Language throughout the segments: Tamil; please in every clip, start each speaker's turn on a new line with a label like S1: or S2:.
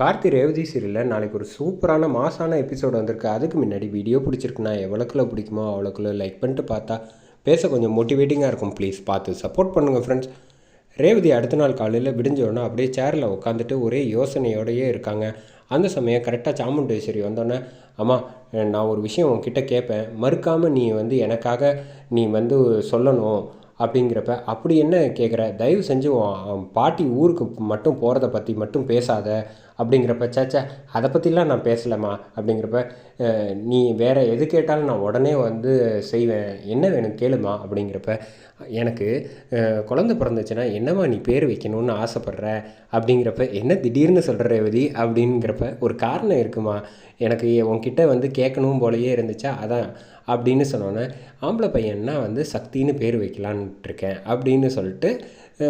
S1: கார்த்தி ரேவதி சீரியலில் நாளைக்கு ஒரு சூப்பரான மாசான எபிசோடு வந்திருக்கு. அதுக்கு முன்னாடி வீடியோ பிடிச்சிருக்குண்ணா எவ்வளோக்குள்ள பிடிக்குமோ அவ்வளோக்குள்ள லைக் பண்ணிட்டு பார்த்தா பேச கொஞ்சம் மோட்டிவேட்டிங்காக இருக்கும். ப்ளீஸ் பார்த்து சப்போர்ட் பண்ணுங்கள் ஃப்ரெண்ட்ஸ் ரேவதி அடுத்த நாள் காலையில் விடிஞ்சோடனே அப்படியே சேரில் உட்காந்துட்டு ஒரே யோசனையோடையே இருக்காங்க. அந்த சமயம் கரெக்டாக சாமுண்டேஸ்வரி வந்தோடனே அம்மா நான் ஒரு விஷயம் உங்ககிட்ட கேட்பேன். மறுக்காமல் நீ வந்து எனக்காக நீ வந்து சொல்லணும். அப்படிங்கிறப்ப அப்படி என்ன கேட்குற தயவு செஞ்சு உன் பாட்டி ஊருக்கு மட்டும் போகிறத பற்றி மட்டும் பேசாத. அப்படிங்கிறப்ப சேச்சா அதை பற்றிலாம் நான் பேசலம்மா அப்படிங்கிறப்ப நீ வேறு எது கேட்டாலும் நான் உடனே வந்து செய்வேன். என்ன வேணும் கேளுமா அப்படிங்கிறப்ப எனக்கு குழந்த பிறந்துச்சுன்னா என்னம்மா நீ பேர் வைக்கணும்னு ஆசைப்பட்ற? அப்படிங்கிறப்ப என்ன திடீர்னு சொல்கிற ரேவதி? அப்படிங்கிறப்ப ஒரு காரணம் இருக்குமா? எனக்கு உன்கிட்ட வந்து கேட்கணும் போலயே இருந்துச்சா? அதான் அப்படின்னு சொன்னோன்னே ஆம்பளை பையன்னா வந்து சக்தின்னு பேர் வைக்கலான்ட்டு இருக்கேன் அப்படின்னு சொல்லிட்டு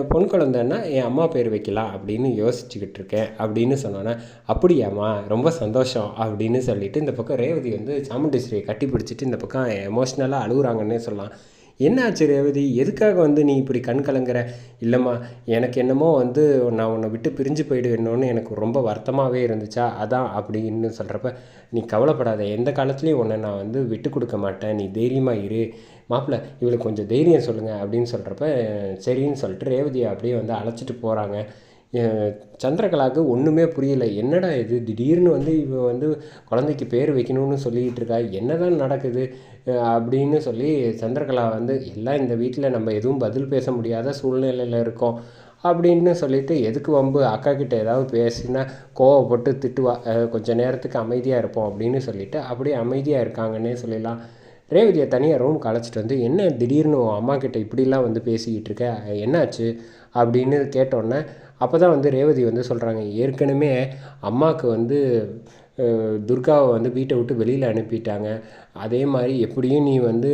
S1: பொன் குழந்தைன்னா என் அம்மா பேர் வைக்கலாம் அப்படின்னு யோசிச்சுக்கிட்டு இருக்கேன் அப்படின்னு சொன்னோன்னே அப்படியாம்மா ரொம்ப சந்தோஷம் அப்படின்னு சொல்லிட்டு இந்த பக்கம் ரேவதி வந்து சாமுண்டேஸ்வரியை கட்டி பிடிச்சிட்டு இந்த பக்கம் எமோஷ்னலாக அழுகுறாங்கன்னே சொல்லலாம். என்னாச்சு ரேவதி? எதுக்காக வந்து நீ இப்படி கண் கலங்குற? இல்லைம்மா எனக்கு என்னமோ வந்து நான் உன்னை விட்டு பிரிஞ்சு போயிடுவேணும்னு எனக்கு ரொம்ப வருத்தமாகவே இருந்துச்சா? அதான் அப்படின்னு சொல்கிறப்ப நீ கவலைப்படாத. எந்த காலத்துலேயும் உன்னை நான் வந்து விட்டு கொடுக்க மாட்டேன். நீ தைரியமாக இரு. மாப்பிள்ளை இவளுக்கு கொஞ்சம் தைரியம் சொல்லுங்கள் அப்படின்னு சொல்கிறப்ப சரின்னு சொல்லிட்டு ரேவதியை அப்படியே வந்து அழைச்சிட்டு போகிறாங்க சந்திரகலாவுக்கு ஒன்றுமே புரியல. என்னடா இது? திடீர்னு வந்து இவன் வந்து குழந்தைக்கு பேர் வைக்கணும்னு சொல்லிக்கிட்டு இருக்கா. என்னதான் நடக்குது? அப்படின்னு சொல்லி சந்திரகலா வந்து எல்லாம் இந்த வீட்டில் நம்ம எதுவும் பதில் பேச முடியாத சூழ்நிலையில் இருக்கோம். அப்படின்னு சொல்லிட்டு எதுக்கு வம்பு? அக்கா கிட்ட ஏதாவது பேசினா கோவப்பட்டு திட்டுவா. கொஞ்சம் கொஞ்ச நேரத்துக்கு அமைதியாக இருப்போம். அப்படின்னு சொல்லிட்டு அப்படியே அமைதியாக இருக்காங்கன்னே சொல்லிடலாம். ரேவதியை தனியாக ரூம் கலைச்சிட்டு வந்து என்ன திடீர்னு உன் அம்மா கிட்ட இப்படிலாம் வந்து பேசிக்கிட்டு இருக்க? என்னாச்சு? அப்படின்னு கேட்டோன்னே அப்போ தான் வந்து ரேவதி வந்து சொல்கிறாங்க ஏற்கனவே அம்மாவுக்கு வந்து துர்காவை வந்து வீட்டை விட்டு வெளியில் அனுப்பிட்டாங்க. அதே மாதிரி எப்படியும் நீ வந்து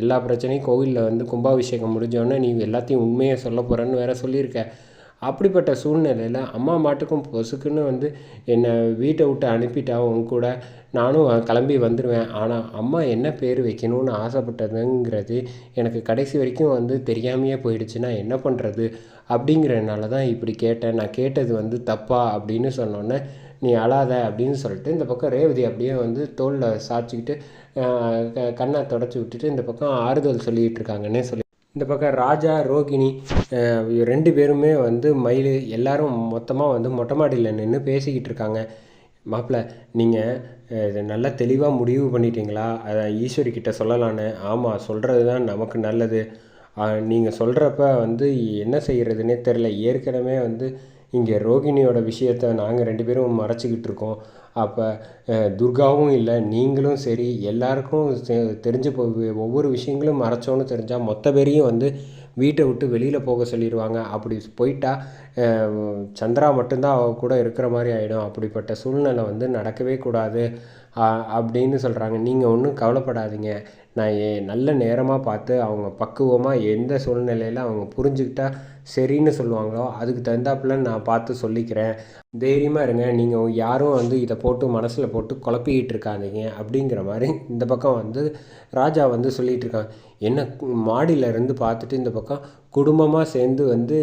S1: எல்லா பிரச்சனையும் கோவிலில் வந்து கும்பாபிஷேகம் முடிஞ்சோடனே நீ எல்லாத்தையும் உண்மையை சொல்ல போகிறேன்னு வேற சொல்லியிருக்க. அப்படிப்பட்ட சூழ்நிலையில் அம்மா மாட்டுக்கும் பொசுக்குன்னு வந்து என்னை வீட்டை விட்டு அனுப்பிட்டா உன் கூட நானும் கிளம்பி வந்துடுவேன் ஆனால் அம்மா என்ன பேர் வைக்கணும்னு ஆசைப்பட்டதுங்கிறது எனக்கு கடைசி வரைக்கும் வந்து தெரியாமையே போயிடுச்சு. நான் என்ன பண்ணுறது அப்படிங்கிறதுனால தான் இப்படி கேட்டேன். நான் கேட்டது வந்து தப்பா அப்படின்னு சொன்னோன்னே நீ அழாத அப்படின்னு சொல்லிட்டு இந்த பக்கம் ரேவதி அப்படியே வந்து தோளில் சாய்ச்சிக்கிட்டு க- கண்ணை தொடச்சி விட்டுட்டு இந்த பக்கம் ஆறுதல் சொல்லிகிட்டு இருக்காங்கன்னே சொல்லி இந்த பக்கம் ராஜா ரோகிணி ரெண்டு பேருமே வந்து மயில் எல்லாரும் மொத்தமாக வந்து மொட்டை மாடியில் நின்று பேசிக்கிட்டு இருக்காங்க. மாப்பிள்ள நீங்கள் நல்லா தெளிவாக முடிவு பண்ணிட்டீங்களா? அதை ஈஸ்வரி கிட்ட சொல்லலான்னு. ஆமாம் சொல்கிறது தான் நமக்கு நல்லது. நீங்கள் சொல்கிறப்ப வந்து என்ன செய்கிறதுனே தெரில ஏற்கனவே வந்து இங்கே ரோகிணியோட விஷயத்த நாங்கள் ரெண்டு பேரும் மறைச்சிக்கிட்டு இருக்கோம். அப்போ துர்காவும் இல்லை நீங்களும் சரி எல்லாருக்கும் தெரிஞ்சு போ ஒவ்வொரு விஷயங்களும் மறைச்சோன்னு தெரிஞ்சால் மொத்த பேரையும் வந்து வீட்டை விட்டு வெளியில் போக சொல்லிடுவாங்க. அப்படி போயிட்டா சந்திரா மட்டும்தான் அவ கூட இருக்கிற மாதிரி ஆகிடும் அப்படிப்பட்ட சூழ்நிலை வந்து நடக்கவே கூடாது. அப்படின்னு சொல்கிறாங்க நீங்கள் ஒன்றும் கவலைப்படாதீங்க. நான் ஏ நல்ல நேரமாக பார்த்து அவங்க பக்குவமாக எந்த சூழ்நிலையில் அவங்க புரிஞ்சுக்கிட்டா சரின்னு சொல்லுவாங்களோ அதுக்கு தகுந்தாப்புல நான் பார்த்து சொல்லிக்கிறேன். தைரியமாக இருங்க. நீங்கள் யாரும் வந்து இதை போட்டு மனசில் போட்டு குழப்பிக்கிட்டு இருக்காதீங்க. அப்படிங்கிற மாதிரி இந்த பக்கம் வந்து ராஜா வந்து சொல்லிகிட்டு இருக்கான் என்ன மாடியில இருந்து பார்த்துட்டு இந்த பக்கம் குடும்பமாக சேர்ந்து வந்து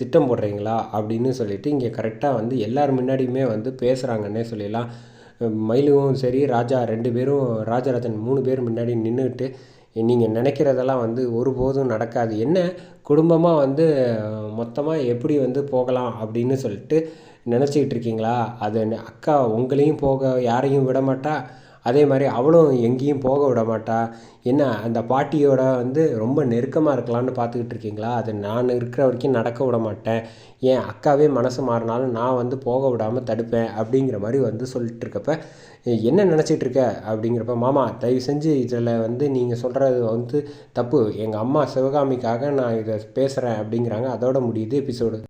S1: திட்டம் போடுறீங்களா அப்படின்னு சொல்லிட்டு இங்கே கரெக்டாக வந்து எல்லார் முன்னாடியுமே வந்து பேசுகிறாங்கன்னே சொல்லிடலாம். மயிலும் சரி ராஜா ரெண்டு பேரும் ராஜராஜன் மூணு பேர் முன்னாடி நின்றுக்கிட்டு நீங்கள் நினைக்கிறதெல்லாம் வந்து ஒருபோதும் நடக்காது. என்ன? குடும்பமாக வந்து மொத்தமாக எப்படி வந்து போகலாம் அப்படின்னு சொல்லிட்டு நினச்சிக்கிட்டு இருக்கீங்களா? அது அக்கா உங்களையும் போக யாரையும் விடமாட்டா அதே மாதிரி அவளும் எங்கேயும் போக விட மாட்டா. என்ன அந்த பாட்டியோட வந்து ரொம்ப நெருக்கமாக இருக்கலாம்னு பார்த்துக்கிட்டு இருக்கீங்களா? அது நான் இருக்கிற வரைக்கும் நடக்க விட மாட்டேன். என் அக்காவே மனசு மாறினாலும் நான் வந்து போக விடாமல் தடுப்பேன் அப்படிங்கிற மாதிரி வந்து சொல்லிட்டு இருக்கப்ப என்ன நினச்சிட்டு இருக்க? அப்படிங்கிறப்ப மாமா தயவு செஞ்சு இதில் வந்து நீங்கள் சொல்கிறது வந்து தப்பு. எங்கள் அம்மா சிவகாமிக்காக நான் இதை பேசுகிறேன் அப்படிங்கிறாங்க. அதோட முடியுது எபிசோடு.